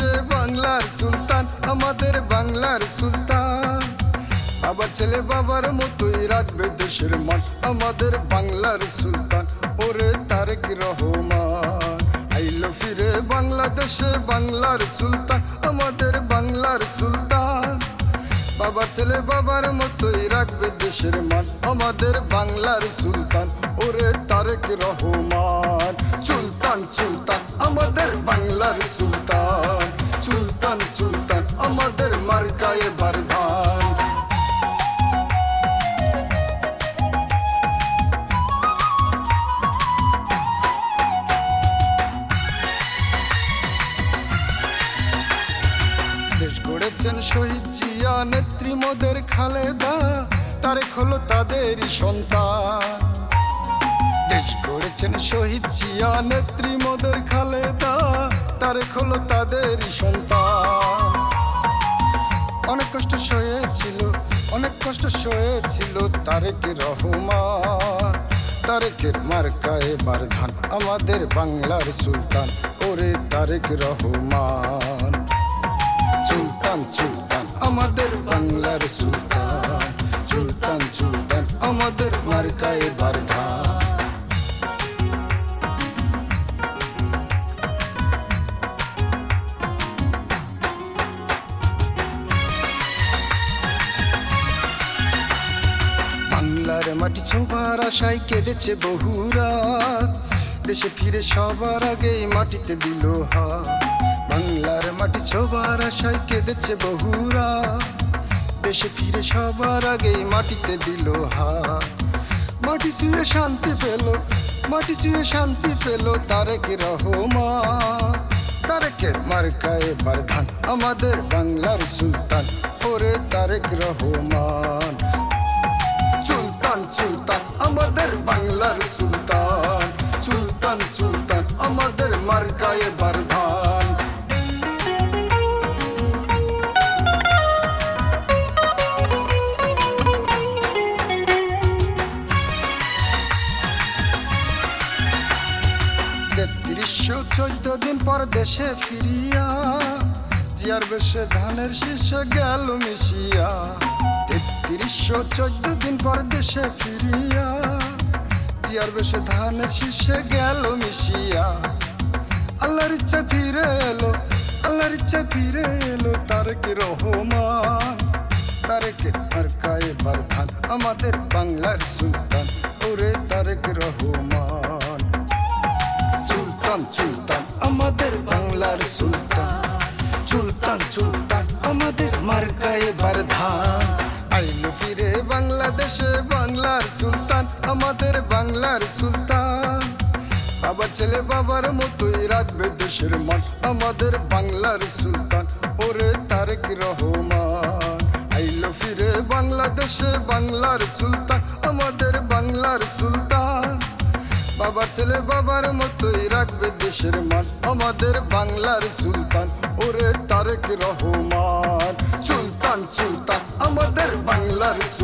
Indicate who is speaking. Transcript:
Speaker 1: বাংলার সুলতান, আমাদের বাংলার সুলতান। বাবা ছেলে বাবার মতোই রাখবে দেশের মাঠ আমাদের বাংলার সুলতান, ওরে তারেক রহমান? আইলো ফিরে বাংলাদেশে বাংলার সুলতান, আমাদের বাংলার সুলতান। বাবার ছেলে বাবার মতোই রাখবে দেশের মান, আমাদের বাংলার সুলতান, ওরে তারেক রহমান? সুলতান সুলতান, আমাদের বাংলার সুলতান। দেশ শহীদ জিয়া নেত্রী মোদের খালেদা তারেক হলো তাদেরই সন্তান। দেশ করেছেন শহীদ জিয়া নেত্রী মোদের খালেদা তারেক হলো তাদেরই সন্তান। অনেক কষ্ট সয়েছিল, অনেক কষ্ট সয়েছিল তারেক রহমান। তারেকের মার্কায় বারধান আমাদের বাংলার সুলতান, ওরে তারেক রহমান। বাংলার সুলতান সুলতান সুলতান, আমাদের মার্কায় বারধান বাংলার মাটি ছোবার আশায় কেঁদেছে বহুরা দেশে ফিরে সবার আগে মাটিতে দিল হাত। বাংলার মাটি ছোবার আশায় কেঁদেছে বহুরা দেশে ফিরে সবার আগে মাটিতে দিল হাত। মাটি ছুঁয়ে শান্তি পেল, মাটি ছুঁয়ে শান্তি পেল তারেক রহমান। তারেকের মার্কায় বারধান আমাদের বাংলার সুলতান, ওরে তারেক রহমান। সুলতান সুলতান, আমাদের বাংলার সুলতান। তেত্রিশশো চোদ্দ দিন পর দেশে ফিরিয়া, জিয়ার বেশে ধানের শীর্ষে গেল মিশিয়া। তেত্রিশশো চোদ্দ দিন পর দেশে ফিরিয়া, জিয়ার বেশে ধানের শীর্ষে গেল মিশিয়া। আল্লাহর ইচ্ছা ফিরে এলো, আল্লাহর ইচ্ছা ফিরে এলো তারেক রহমান। তারেকের মার্কায় বারধান আমাদের বাংলার সুলতান, ওরে তারেক রহমান। সুলতান আমাদের বাংলার সুলতান। সুলতান সুলতান, আমাদের মার্কায়ে বারধান আইলো ফিরে বাংলাদেশে বাংলার সুলতান, আমাদের বাংলার সুলতান। বাবার ছেলে বাবার মতোই রাখবে দেশের মান, আমাদের বাংলার সুলতান। ওরে তারেক রহমান আইলো ফিরে বাংলাদেশে বাংলার সুলতান, আমাদের বাংলার সুলতান। বাবার ছেলে বাবার মতোই রাখবে দেশের মান আমাদের বাংলার সুলতান। ওরে তারেক রহমান সুলতান সুলতান আমাদের বাংলার সুলতান